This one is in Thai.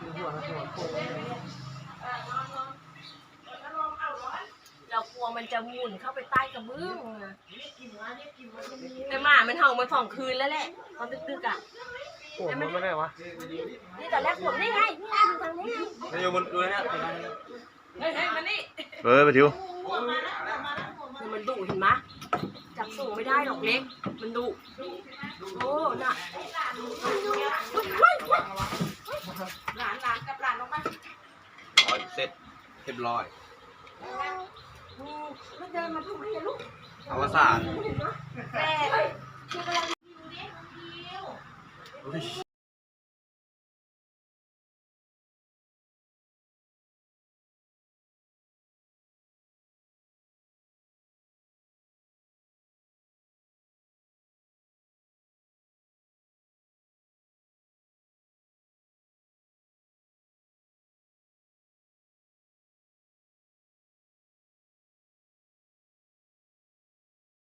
หัวหัวโค้งเลยเรากลัวมันจะหมุนเข้าไปใต้กระเบื้องอะแต่หมามันเห่ามาสองคืนแล้วแหละตอนดึกๆอะโค้งมันไม่ได้วะนี่ตอนแรกผมนี่ไงนี่ไงดูทางนี้นายอยู่บนดูนะเฮ้ยเฮ้ยมานี่เออไปทิวคือมันดุเห็นไหมจับสูงไม่ได้หรอกเล็ก มันดุโอ้น่ะ เรียบร้อยอืมแล้วเดินมาทำไมอะลูกอวสานเห็นไหมแม่คือกำลัง